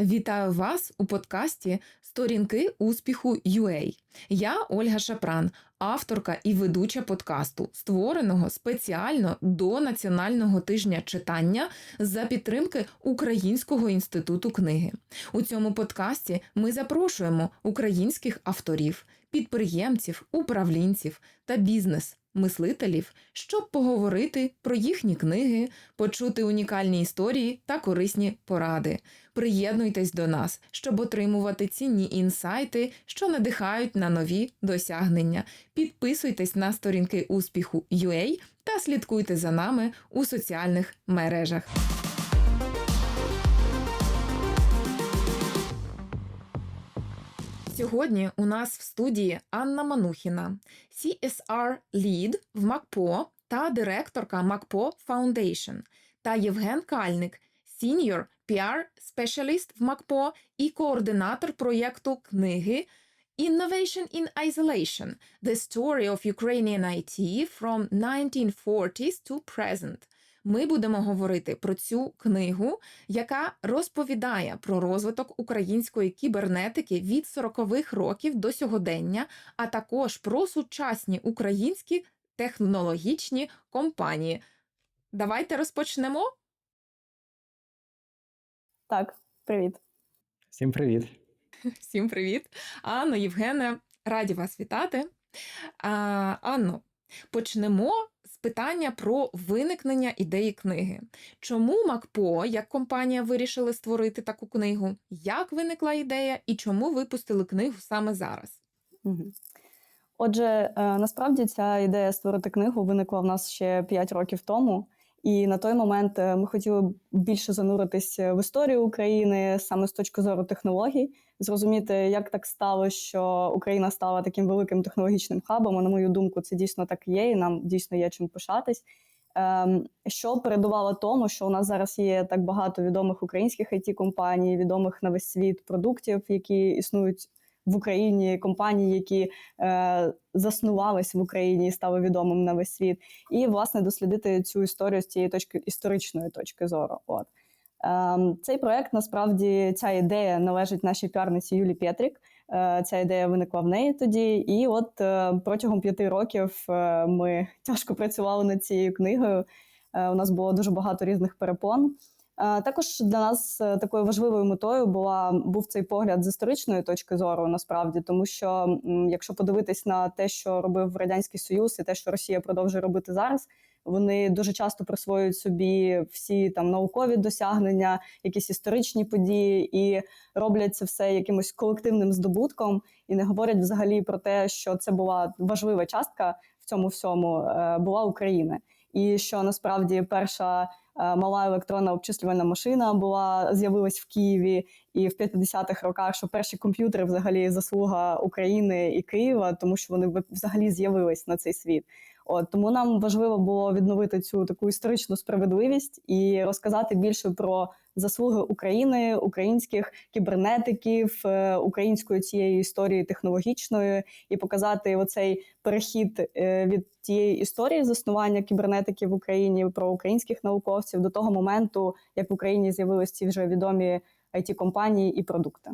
Вітаю вас у подкасті Сторінки успіху UA. Я Ольга Шапран, авторка і ведуча подкасту, створеного спеціально до Національного тижня читання за підтримки Українського інституту книги. У цьому подкасті ми запрошуємо українських авторів, підприємців, управлінців та бізнес. Мислителів, щоб поговорити про їхні книги, почути унікальні історії та корисні поради. Приєднуйтесь до нас, щоб отримувати цінні інсайти, що надихають на нові досягнення. Підписуйтесь на сторінки успіху UA та слідкуйте за нами у соціальних мережах. Сьогодні у нас в студії Анна Манухіна, CSR Lead в МакПо та директорка МакПо Foundation, та Євген Кальник, Senior PR Specialist в МакПо і координатор проєкту книги Innovation in Isolation – The Story of Ukrainian IT from 1940s to Present – ми будемо говорити про цю книгу, яка розповідає про розвиток української кібернетики від 40-х років до сьогодення, а також про сучасні українські технологічні компанії. Давайте розпочнемо. Так, привіт. Всім привіт. Всім привіт. Анно, Євгене, раді вас вітати. А, Анно, почнемо питання про виникнення ідеї книги. Чому МакПо, як компанія, вирішили створити таку книгу? Як виникла ідея і чому випустили книгу саме зараз? Отже, е, насправді ця ідея створити книгу виникла в нас ще 5 років тому. І на той момент е, ми хотіли більше зануритися в історію України саме з точки зору технологій, зрозуміти, як так стало, що Україна стала таким великим технологічним хабом. А, На мою думку, це дійсно так є, і нам дійсно є чим пишатись. Ем, що передувало тому, що у нас зараз є так багато відомих українських it компаній відомих на весь світ продуктів, які існують в Україні компанії, які е, заснувались в Україні і стали відомим на весь світ, і власне дослідити цю історію з цієї точки історичної точки зору. От е, цей проект насправді ця ідея належить нашій піарниці Юлі Петрік. Е, ця ідея виникла в неї тоді, і от е, протягом п'яти років е, ми тяжко працювали над цією книгою. У нас було дуже багато різних перепон. Також для нас е, такою важливою метою була був цей погляд з історичної точки зору, насправді, тому що якщо подивитись на те, що робив радянський союз, і те, що Росія продовжує робити зараз, вони дуже часто присвоюють собі всі там наукові досягнення, якісь історичні події, і роблять це все якимось колективним здобутком, і не говорять взагалі про те, що це була важлива частка в цьому всьому е, була Україна, і що насправді перша. Е, мала електронна обчислювальна машина була з'явилась в Києві, і в 50-х роках, що перші комп'ютери взагалі заслуга України і Києва, тому що вони взагалі з'явились на цей світ. От тому нам важливо було відновити цю таку історичну справедливість і розказати більше про заслуги України, українських кібернетиків, е, української цієї історії технологічної, і показати оцей перехід е, від тієї історії заснування кібернетики в Україні про українських науковців до того моменту, як в Україні з'явилися ці вже відомі it компанії і продукти.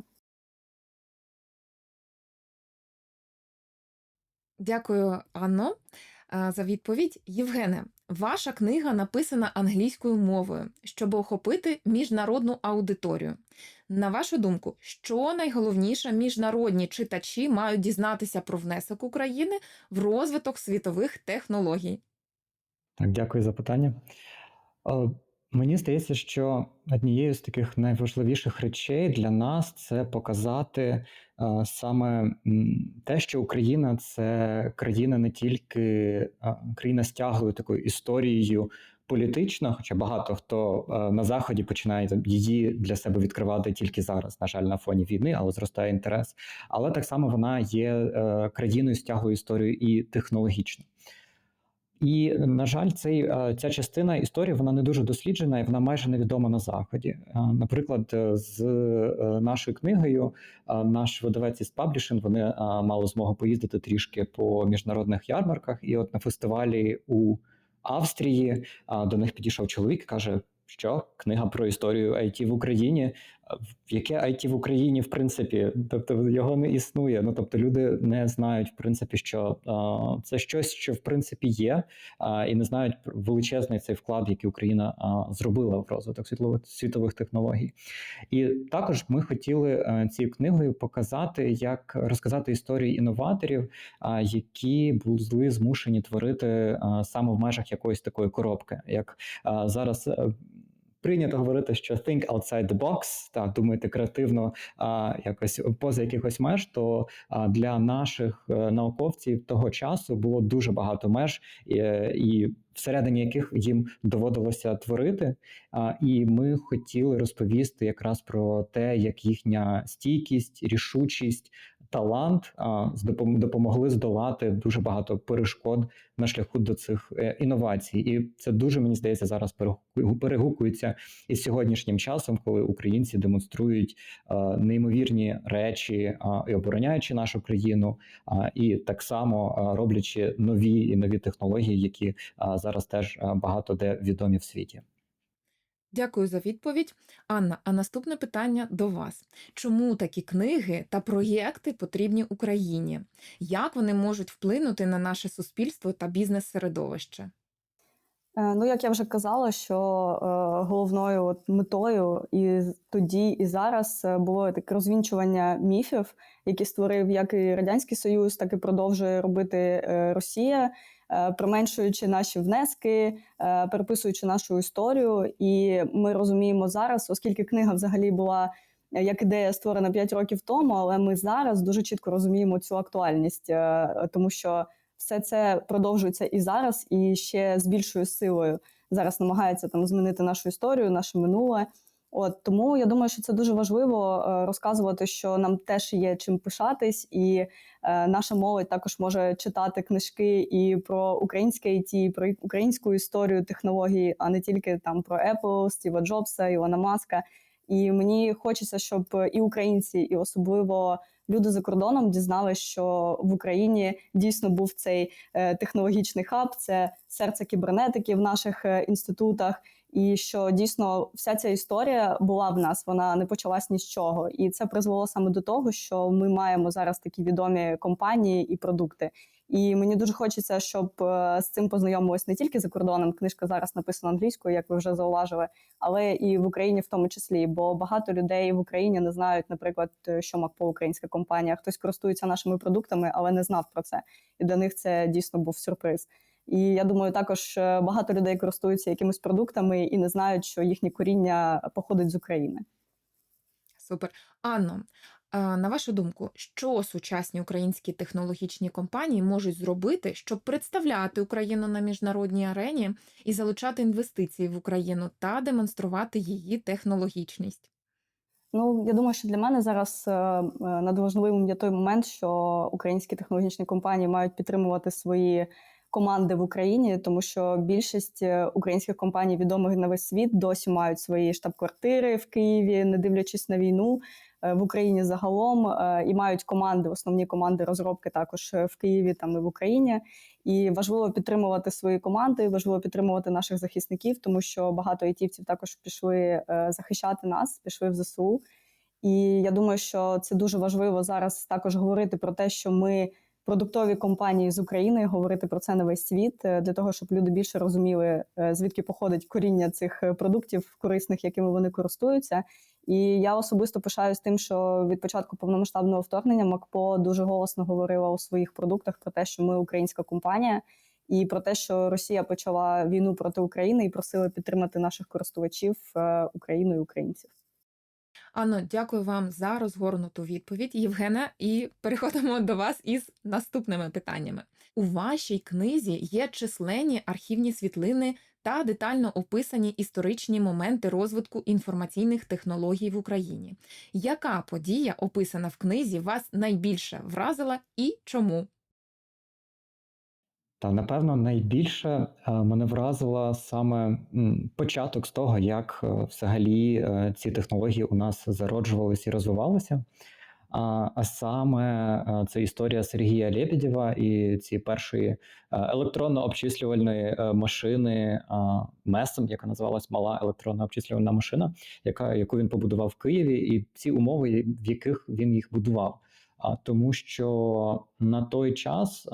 Дякую, Анно, за відповідь. Євгене, ваша книга написана англійською мовою, щоб охопити міжнародну аудиторію. На вашу думку, що найголовніше міжнародні читачі мають дізнатися про внесок України в розвиток світових технологій? Так, дякую за питання. Мені здається, що однією з таких найважливіших речей для нас це показати е, саме те, що Україна це країна не тільки е, країна з тяглою такою історією політично, хоча багато хто е, на заході починає її для себе відкривати тільки зараз, на жаль, на фоні війни, але зростає інтерес. Але так само вона є країною з тяглою історією і технологічно. І, на жаль, цей е, ця частина історії вона не дуже досліджена і вона майже невідома на заході. Е, наприклад, е, з нашою книгою наш видавець із Publishing, вони мали змогу поїздити трішки по міжнародних ярмарках, і от на фестивалі у Австрії до них підійшов чоловік і каже. Що книга про історію IT в Україні? Яке IT в Україні, в принципі, тобто його не існує. Ну тобто, люди не знають, в принципі, що а, це щось, що в принципі є, а, і не знають величезний цей вклад, який Україна а, зробила в розвиток світлових світових технологій. І також ми хотіли е, цією книгою показати, як розказати історії інноваторів, а, які були змушені творити а, саме в межах якоїсь такої коробки, як а, зараз. Е, Прийнято говорити, що think outside the box, так думайте креативно, а якось поза якихось меж. То а, для наших е, науковців того часу було дуже багато меж, і, і всередині яких їм доводилося творити. А, і ми хотіли розповісти якраз про те, як їхня стійкість, рішучість. Талант а, допомогли здолати дуже багато перешкод на шляху до цих е, інновацій, і це дуже мені здається зараз перегуку- перегукується із сьогоднішнім часом, коли українці демонструють неймовірні речі і обороняючи нашу країну, а, і так само роблячи нові і нові технології, які зараз теж багато де відомі в світі. Дякую за відповідь. Анна, а наступне питання до вас. Чому такі книги та проєкти потрібні Україні? Як вони можуть вплинути на наше суспільство та бізнес-середовище? Е, Ну, як я вже казала, що е, головною метою і тоді, і зараз е, було таке розвінчування міфів, які створив як і Радянський Союз, так і продовжує робити Росія, применшуючи наші внески, е, переписуючи нашу історію. І ми розуміємо зараз, оскільки книга взагалі була. е, Як ідея створена 5 років тому, але ми зараз дуже чітко розуміємо цю актуальність, е, тому що все це продовжується і зараз, і ще з більшою силою зараз намагається там змінити нашу історію, наше минуле. От тому я думаю, що це дуже важливо е, розказувати, що нам теж є чим пишатись, і е, наша молодь також може читати книжки і про українське IT, і про українську історію технологій, а не тільки там про Apple, Стіва Джобса, Ілона Маска. І мені хочеться, щоб і українці, і особливо люди за кордоном дізналися, що в Україні дійсно був цей е, технологічний хаб, це серце кібернетики в наших інститутах, і що дійсно вся ця історія була в нас, вона не почалась ні з чого. І це призвело саме до того, що ми маємо зараз такі відомі компанії і продукти. І мені дуже хочеться, щоб е, з цим познайомились не тільки за кордоном. Книжка зараз написана англійською, як ви вже зауважили, але і в Україні в тому числі. Бо багато людей в Україні не знають, наприклад, що МакПо українська компанія. Хтось користується нашими продуктами, але не знав про це. І для них це дійсно був сюрприз. І я думаю, також е, багато людей користуються якимись продуктами і не знають, що їхнє коріння походить з України. Супер. Анно, на вашу думку, що сучасні українські технологічні компанії можуть зробити, щоб представляти Україну на міжнародній арені і залучати інвестиції в Україну та демонструвати її технологічність? Ну, я думаю, що для мене зараз е, е, надважливим є той момент, що українські технологічні компанії мають підтримувати свої команди в Україні, тому що більшість е, українських компаній, відомих на весь світ, досі мають свої штаб-квартири в Києві, не дивлячись на війну е, в Україні загалом, е, і мають команди, основні команди розробки також в Києві там і в Україні. І важливо підтримувати свої команди, важливо підтримувати наших захисників, тому що багато айтівців також пішли захищати нас, пішли в ЗСУ. І я думаю, що це дуже важливо зараз також говорити про те, що ми продуктові компанії з України, говорити про це на весь світ е, для того, щоб люди більше розуміли, е, звідки походить коріння цих е, продуктів корисних, якими вони користуються. І я особисто пишаюсь тим, що від початку повномасштабного вторгнення МакПо дуже голосно говорила у своїх продуктах про те, що ми українська компанія, і про те, що Росія почала війну проти України і просила підтримати наших користувачів Україну і українців. Анно, дякую вам за розгорнуту відповідь, Євгена, і переходимо до вас із наступними питаннями. У вашій книзі є численні архівні світлини та детально описані історичні моменти розвитку інформаційних технологій в Україні. Яка подія, описана в книзі, вас найбільше вразила і чому? Та напевно найбільше е, мене вразила саме початок з того, як е, взагалі е, ці технології у нас зароджувалися і розвивалися. А, саме це історія Сергія Лебедєва і ці першої електронно-обчислювальної машини МЕСом, яка називалась Мала електронна обчислювальна машина, яка, яку він побудував в Києві, і ці умови, в яких він їх будував. А, тому що на той час.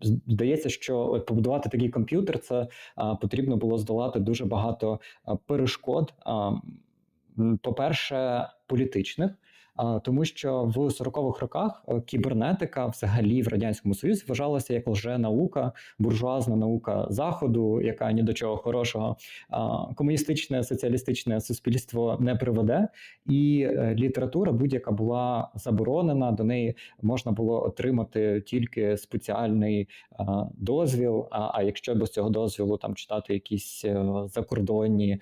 Здається, що побудувати такий комп'ютер, це а, потрібно було здолати дуже багато перешкод. А, по-перше, політичних, тому що в 40-х роках е, кібернетика взагалі в радянському союзі вважалася як лженаука, буржуазна наука заходу, яка ні до чого хорошого комуністичне соціалістичне суспільство не приведе, і е, література будь-яка була заборонена. До неї можна було отримати тільки спеціальний дозвіл. А, а якщо без цього дозвілу там читати якісь е, закордонні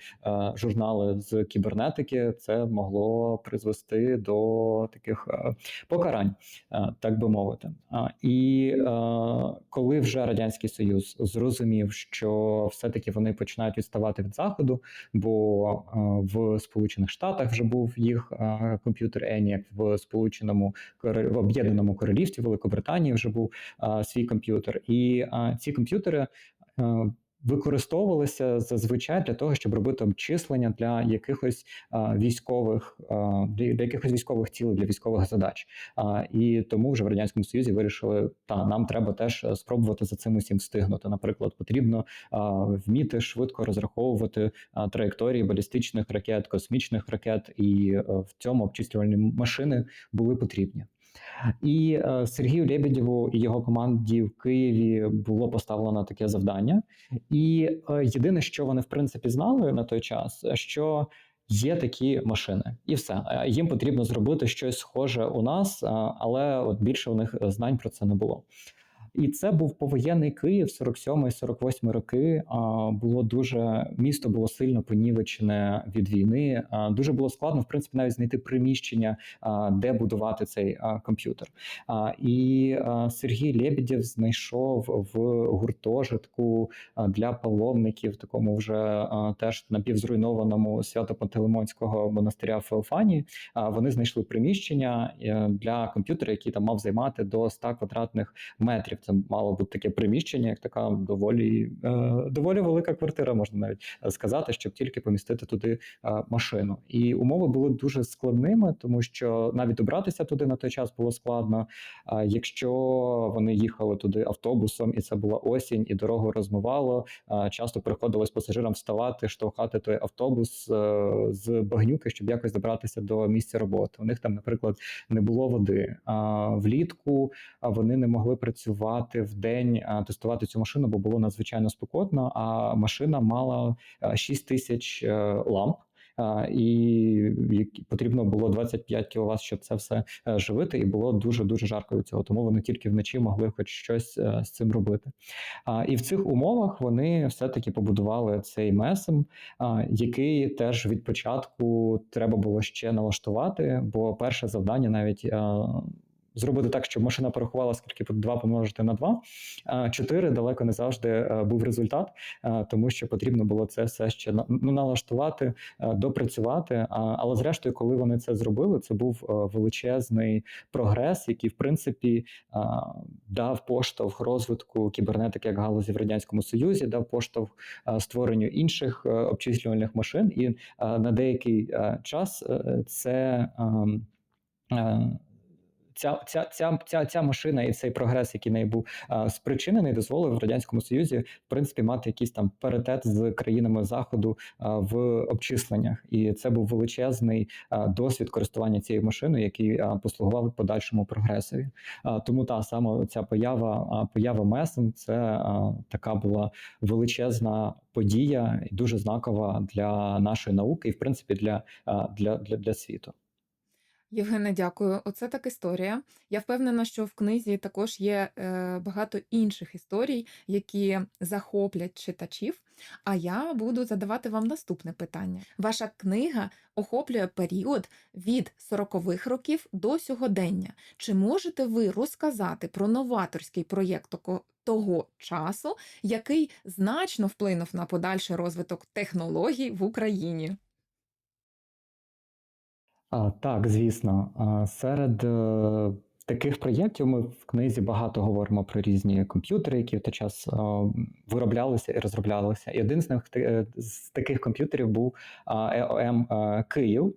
журнали з кібернетики, це могло призвести до таких е, покарань, е, так би мовити. І е, коли вже радянський союз зрозумів, що все-таки вони починають відставати від заходу, бо в Сполучених Штатах вже був їх комп'ютер ENIAC, в Сполученому в Об'єднаному Королівстві Великобританії вже був свій комп'ютер, і ці комп'ютери. Використовувалися зазвичай для того, щоб робити обчислення для якихось військових для, якихось військових цілей, для військових задач. І тому вже в радянському союзі вирішили, та нам треба теж е, спробувати за цим усім встигнути. Наприклад, потрібно вміти швидко розраховувати траєкторії балістичних ракет, космічних ракет, і е, в цьому обчислювальні машини були потрібні. І е, Сергію Лебедєву і його команді в Києві було поставлено таке завдання. І е, єдине, що вони в принципі знали на той час, що є такі машини, і все. Е, Їм потрібно зробити щось схоже у нас, але от більше у них знань про це не було. І це був повоєнний Київ, 47-48 роки. Було дуже місто було сильно понівечене від війни. Дуже було складно, в принципі, навіть знайти приміщення, де будувати цей комп'ютер. І Сергій Лебедєв знайшов в гуртожитку для паломників, такому вже теж напівзруйнованому Свято-Пантелеймонського монастиря в Феофанії. А, Вони знайшли приміщення е, для комп'ютера, який там мав займати до 100 квадратних метрів. Це мало бути таке приміщення, як така доволі е, доволі велика квартира, можна навіть е, сказати, щоб тільки помістити туди е, машину. І умови були дуже складними, тому що навіть добратися туди на той час було складно. Якщо вони їхали туди автобусом, і це була осінь, і дорогу розмивало, часто приходилось пасажирам вставати, штовхати той автобус з багнюки, щоб якось добратися до місця роботи. У них там, наприклад, не було води. Влітку вони не могли працювати в день, тестувати цю машину, бо було надзвичайно спекотно. А машина мала 6 тисяч е, ламп. І потрібно було 25 кВт, щоб це все е, живити, і було дуже дуже жарко від цього. Тому вони тільки вночі могли хоч щось е, з цим робити. І в цих умовах вони все-таки побудували цей месем, який теж від початку треба було ще налаштувати, бо перше завдання навіть. Зробити так, щоб машина порахувала, скільки 2 помножити на 2. 4 далеко не завжди е, був результат, е, тому що потрібно було це все ще ну, налаштувати, е, допрацювати. Але зрештою, коли вони це зробили, це був величезний прогрес, який, в принципі, дав поштовх розвитку кібернетики як галузі в радянському союзі, дав поштовх створенню інших обчислювальних машин, і на деякий час це. Ця, ця, ця, ця, ця машина і цей прогрес, який нею був спричинений, дозволив радянському союзі в принципі мати якийсь там паритет з країнами заходу в обчисленнях, і це був величезний досвід користування цією машиною, який послугував подальшому прогресові. А, Тому та саме ця поява, поява месен це така була величезна подія і дуже знакова для нашої науки, і в принципі для, для, для, для світу. Євгене, дякую. Оце так історія. Я впевнена, що в книзі також є е, багато інших історій, які захоплять читачів. А я буду задавати вам наступне питання. Ваша книга охоплює період від 40-х років до сьогодення. Чи можете ви розказати про новаторський проєкт того часу, який значно вплинув на подальший розвиток технологій в Україні? А, так, звісно. А, серед е, таких проєктів ми в книзі багато говоримо про різні комп'ютери, які в той час е, вироблялися і розроблялися. І один з них е, з таких комп'ютерів був EOM е, Київ.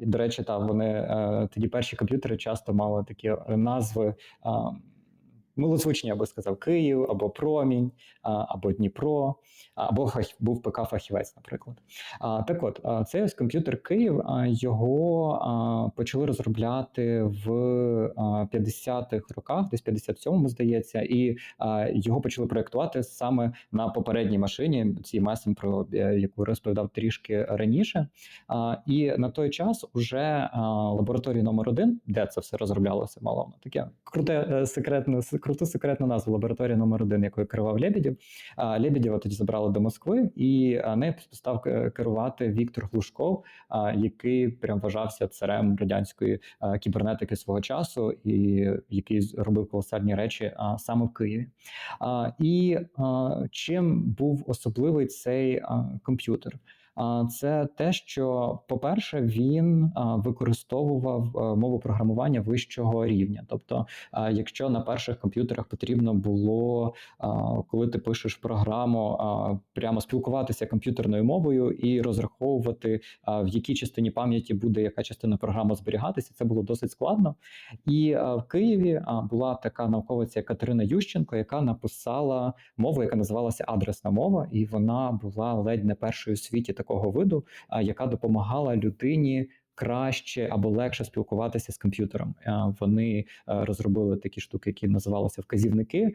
І, До речі, та вони е, тоді перші комп'ютери часто мали такі назви. а, Милозвучні, я би сказав, Київ або Промінь, або Дніпро, або був ПК-фахівець, наприклад. Так от, цей ось комп'ютер Київ, його почали розробляти в а, 50-х роках, десь 57-му, здається, і його почали проєктувати саме на попередній машині, цій месем, про яку розповідав трішки раніше. І на той час уже а, лабораторія номер один, де це все розроблялося, мало таке круте е, секретне, круту секретну назву лабораторія номер один, якою керував Лебедєв. Лебедєва тоді забрали до Москви, і нею став е, керувати Віктор Глушков, який прям вважався царем радянської кібернетики свого часу, і який робив колосальні речі саме в Києві. І чим був особливий цей комп'ютер? Це те, що, по-перше, він використовував мову програмування вищого рівня. Тобто, якщо на перших комп'ютерах потрібно було, коли ти пишеш програму, прямо спілкуватися комп'ютерною мовою і розраховувати, в якій частині пам'яті буде яка частина програми зберігатися, це було досить складно. І в Києві була така науковиця Катерина Ющенко, яка написала мову, яка називалася адресна мова, і вона була ледь не першою у світі такого виду, яка допомагала людині. Краще або легше спілкуватися з комп'ютером. Вони розробили такі штуки, які називалися вказівники.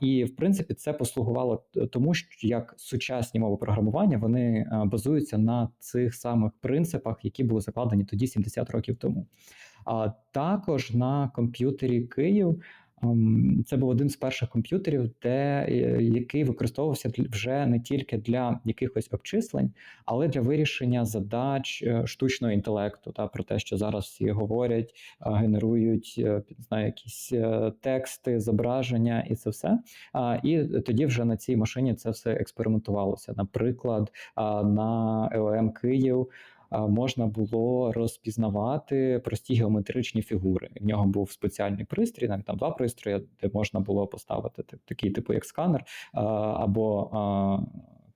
І в принципі це послугувало тому, що як сучасні мови програмування вони базуються на цих самих принципах, які були закладені тоді 70 років тому. А також на комп'ютері Київ. Ем, Це був один з перших комп'ютерів, де е, який використовувався вже не тільки для якихось обчислень, але для вирішення задач е, штучного інтелекту. Та про те, що зараз всі говорять, е, генерують знаю, якісь тексти, зображення, і це все. І тоді вже на цій машині це все експериментувалося. Наприклад, на ЕОМ Київ. Можна було розпізнавати прості геометричні фігури. В нього був спеціальний пристрій, навіть там два пристрої, де можна було поставити так- такий, типу, як сканер, або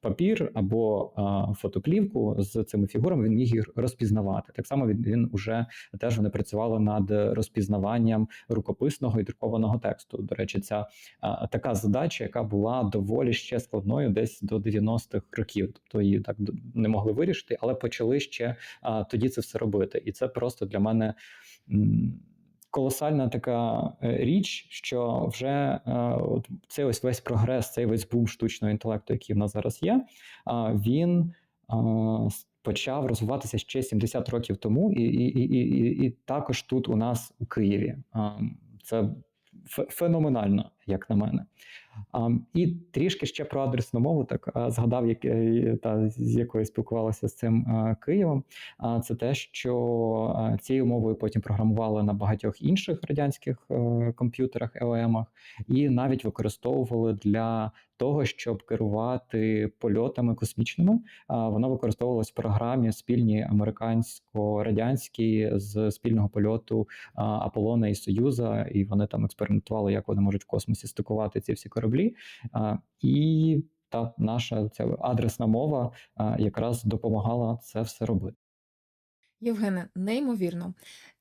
папір, або а, фотоплівку з цими фігурами. Він міг їх розпізнавати. Так само він, він уже теж вони працювали над розпізнаванням рукописного і друкованого тексту. До речі, ця а, така задача, яка була доволі ще складною, десь до 90-х років. Тобто її так не могли вирішити, але почали ще а, тоді це все робити. І це просто для мене. Колосальна така е, річ, що вже е, от цей ось весь прогрес, цей весь бум штучного інтелекту, який в нас зараз є, він почав розвиватися ще 70 років тому, і, і, і, і, і- також тут у нас у Києві. Це феноменально, як на мене. А, І трішки ще про адресну мову, так згадав, як, е, та, з якою спілкувалася з цим Києвом. А це те, що цією мовою потім програмували на багатьох інших радянських е, комп'ютерах, ЕОМах, і навіть використовували для того, щоб керувати польотами космічними. Вона використовувалась в програмі спільній американсько-радянській з спільного польоту Аполлона і Союза, і вони там експериментували, як вони можуть в космосі стикувати ці всі кораблі. І та наша ця адресна мова якраз допомагала це все робити. Євгене, неймовірно.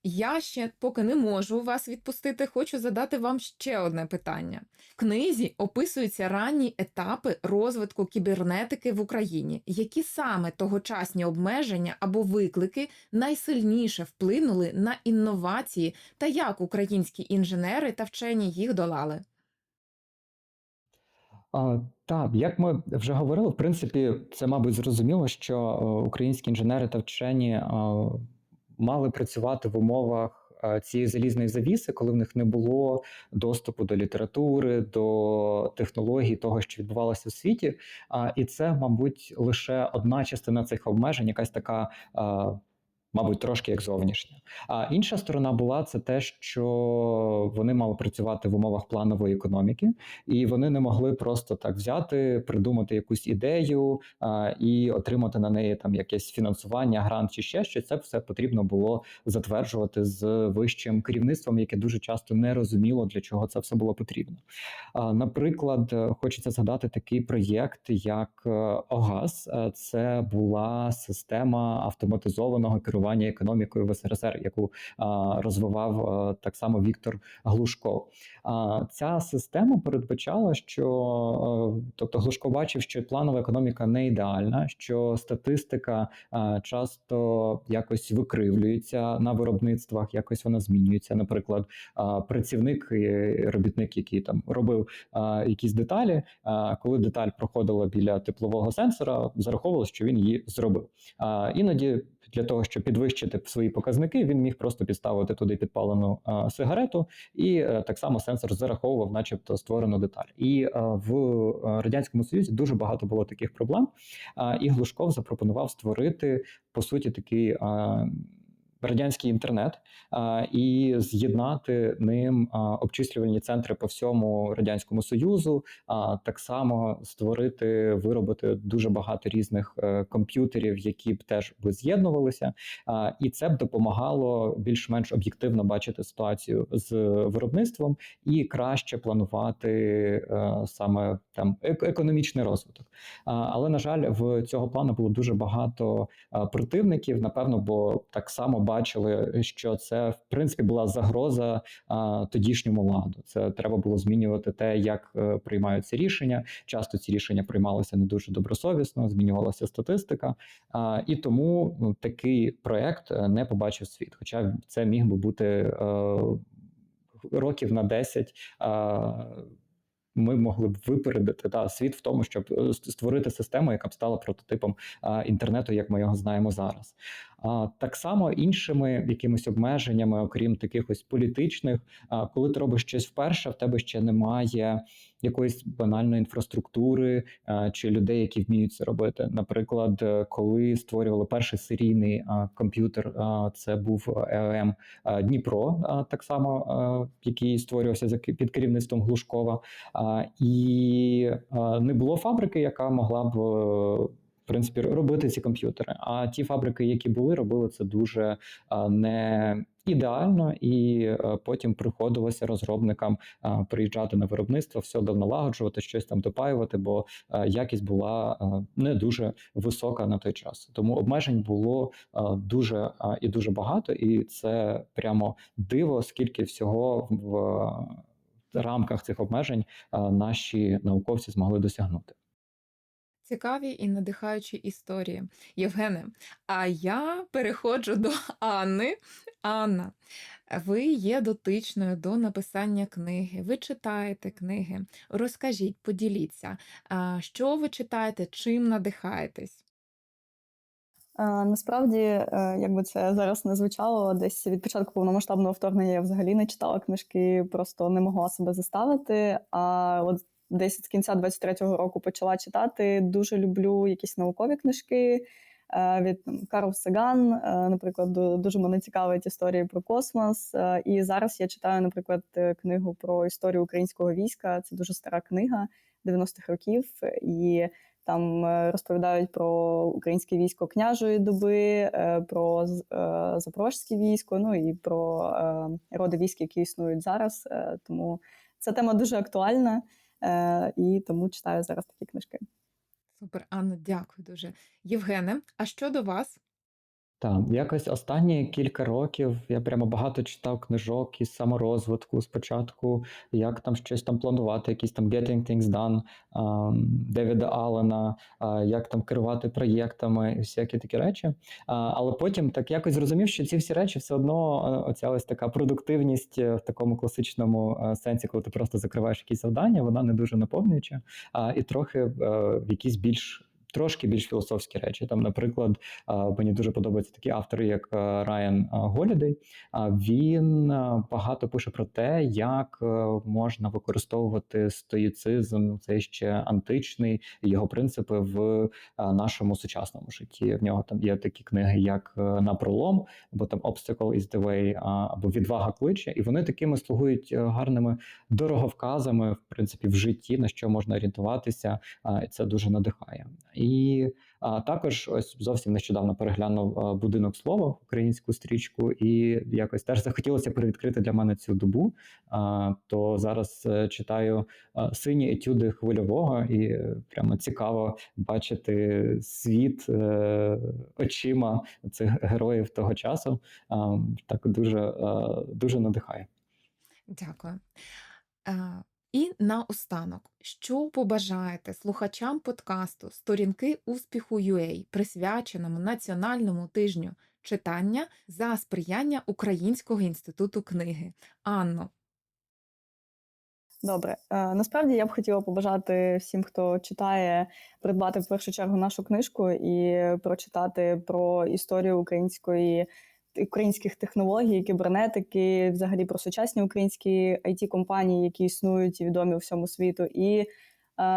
Я ще поки не можу вас відпустити, хочу задати вам ще одне питання. В книзі описуються ранні етапи розвитку кібернетики в Україні. Які саме тогочасні обмеження або виклики найсильніше вплинули на інновації та як українські інженери та вчені їх долали? А, так, як ми вже говорили, в принципі, це, мабуть, зрозуміло, що е, українські інженери та вчені е, мали працювати в умовах е, цієї залізної завіси, коли в них не було доступу до літератури, до технологій, того, що відбувалося в світі. А, І це, мабуть, лише одна частина цих обмежень, якась така. е, Мабуть, трошки як зовнішня. А інша сторона була це те, що вони мали працювати в умовах планової економіки, і вони не могли просто так взяти, придумати якусь ідею а, і отримати на неї там якесь фінансування, грант чи ще щось. Це все потрібно було затверджувати з вищим керівництвом, яке дуже часто не розуміло, для чого це все було потрібно. А, Наприклад, хочеться згадати такий проєкт, як е, ОГАЗ. Е, Це була система автоматизованого керування економікою в СРСР, яку розвивав так само Віктор Глушков. А, Ця система передбачала, що тобто Глушков бачив, що планова економіка не ідеальна, що статистика часто якось викривлюється на виробництвах, якось вона змінюється. Наприклад, працівник робітник, який там робив якісь деталі, коли деталь проходила біля теплового сенсора, зараховувалось, що він її зробив. Іноді для того, щоб підвищити свої показники, він міг просто підставити туди підпалену а, сигарету, і е, так само сенсор зараховував, начебто, створену деталь. І е, в е, радянському союзі дуже багато було таких проблем. А, і Глушков запропонував створити по суті такий. а, Радянський інтернет а, і з'єднати ним а, обчислювальні центри по всьому радянському союзу, а так само створити, виробити дуже багато різних е, комп'ютерів, які б теж би з'єднувалися, а, і це б допомагало більш-менш об'єктивно бачити ситуацію з виробництвом і краще планувати е, саме там ек- економічний розвиток. А, але на жаль, в цього плану було дуже багато а, противників. Напевно, бо так само бачили, що це в принципі була загроза а, тодішньому ладу. Це треба було змінювати те, як е, приймаються рішення. Часто ці рішення приймалися не дуже добросовісно, змінювалася статистика, а, і тому ну, такий проект е, не побачив світ. Хоча це міг би бути е, років на 10 а, ми могли б випередити та світ в тому, щоб е, створити систему, яка б стала прототипом а, інтернету, як ми його знаємо зараз. А так само іншими якимись обмеженнями, окрім таких ось політичних, коли ти робиш щось вперше, в тебе ще немає якоїсь банальної інфраструктури чи людей, які вміють це робити. Наприклад, е, коли створювали перший серійний комп'ютер, це був ЕОМ Дніпро, так само, який створювався за під керівництвом Глушкова. І не було фабрики, яка могла б. Принципі, робити ці комп'ютери. А ті фабрики, які були, робили це дуже не ідеально, і е, потім приходилося розробникам приїжджати на виробництво, все налагоджувати, щось там допаювати, бо е, якість була е, не дуже висока на той час. Тому обмежень було дуже і дуже багато, і це прямо диво, скільки всього в рамках цих обмежень наші науковці змогли досягнути. Цікаві і надихаючі історії. Євгене, а я переходжу до Анни. Анна, ви є дотичною до написання книги, ви читаєте книги. Розкажіть, поділіться, що ви читаєте, чим надихаєтесь? Насправді, е, як би це зараз не звучало, десь від початку повномасштабного вторгнення я взагалі не читала книжки, просто не могла себе заставити. А от десь з кінця 23-го року почала читати. Дуже люблю якісь наукові книжки е, від там, Карл Саган. е, Наприклад, дуже мене цікавить історії про космос. Е, І зараз я читаю, наприклад, книгу про історію українського війська. Це дуже стара книга 90-х років. І там розповідають про українське військо княжої доби, про з- е, військо, ну і про роди військ, які існують зараз. Тому ця тема дуже актуальна, і тому читаю зараз такі книжки. Супер, Анна, дякую дуже. Євгене, а що до вас? Так, якось останні кілька років я прямо багато читав книжок із саморозвитку. Спочатку, як там щось там планувати, якісь там Getting Things Done Девіда Аллена, як там керувати проєктами і всякі такі речі. Але потім так якось зрозумів, що ці всі речі все одно е, оця ось така продуктивність е, в такому класичному е, сенсі, коли ти просто закриваєш якісь завдання, вона не дуже наповнююча, і трохи в якісь більш трошки більш філософські речі. Там, наприклад, мені дуже подобаються такі автори, як Райан Голідей. Він багато пише про те, як можна використовувати стоїцизм, цей ще античний його принципи в нашому сучасному житті. В нього там є такі книги, як е, на пролом, або там Obstacle is the way, або Відвага кличе, і вони такими слугують гарними дороговказами, в принципі, в житті, на що можна орієнтуватися. Це дуже надихає. І а, також ось зовсім нещодавно переглянув будинок слова українську стрічку, і якось теж захотілося перевідкрити для мене цю добу. А, то зараз е, читаю сині етюди хвильового, і прямо цікаво бачити світ е, очима цих героїв того часу. А, так дуже, дуже надихає. Дякую. І наостанок, що побажаєте слухачам подкасту Сторінки успіху UA, присвяченому Національному тижню читання за сприяння Українського інституту книги? Анно, Добре, Е, насправді я б хотіла побажати всім, хто читає, придбати в першу чергу нашу книжку і прочитати про історію української українських технологій, кібернетики, взагалі про сучасні українські it компанії, які існують і відомі у всьому світу, і е,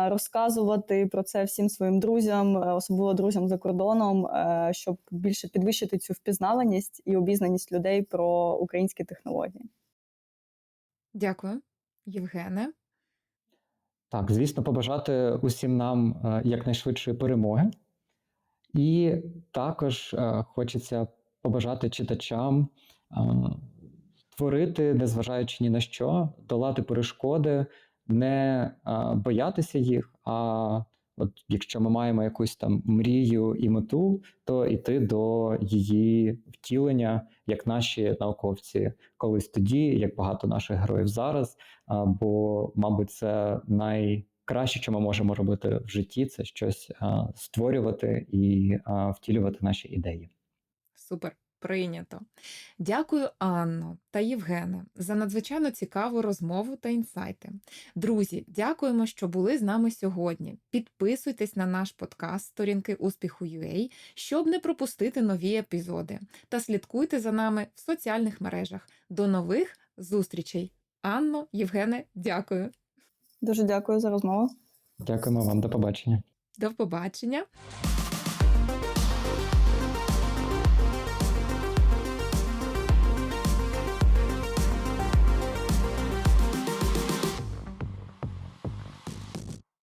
розказувати про це всім своїм друзям, е, особливо друзям за кордоном, е, щоб більше підвищити цю впізнаваність і обізнаність людей про українські технології. дякую. Євгене, Так, звісно, побажати усім нам якнайшвидшої перемоги. І також хочеться побажати читачам е, творити, незважаючи ні на що, долати перешкоди, не е, боятися їх. А от якщо ми маємо якусь там мрію і мету, то йти до її втілення, як наші науковці колись тоді, як багато наших героїв зараз. Бо, мабуть, це найкраще, що ми можемо робити в житті, це щось а, створювати і втілювати наші ідеї. Супер. Прийнято. Дякую, Анно та Євгене, за надзвичайно цікаву розмову та інсайти. Друзі, дякуємо, що були з нами сьогодні. Підписуйтесь на наш подкаст Сторінки успіху UA, щоб не пропустити нові епізоди. Та слідкуйте за нами в соціальних мережах. До нових зустрічей! Анно, Євгене, дякую. Дуже дякую за розмову. Дякуємо вам, до побачення. До побачення.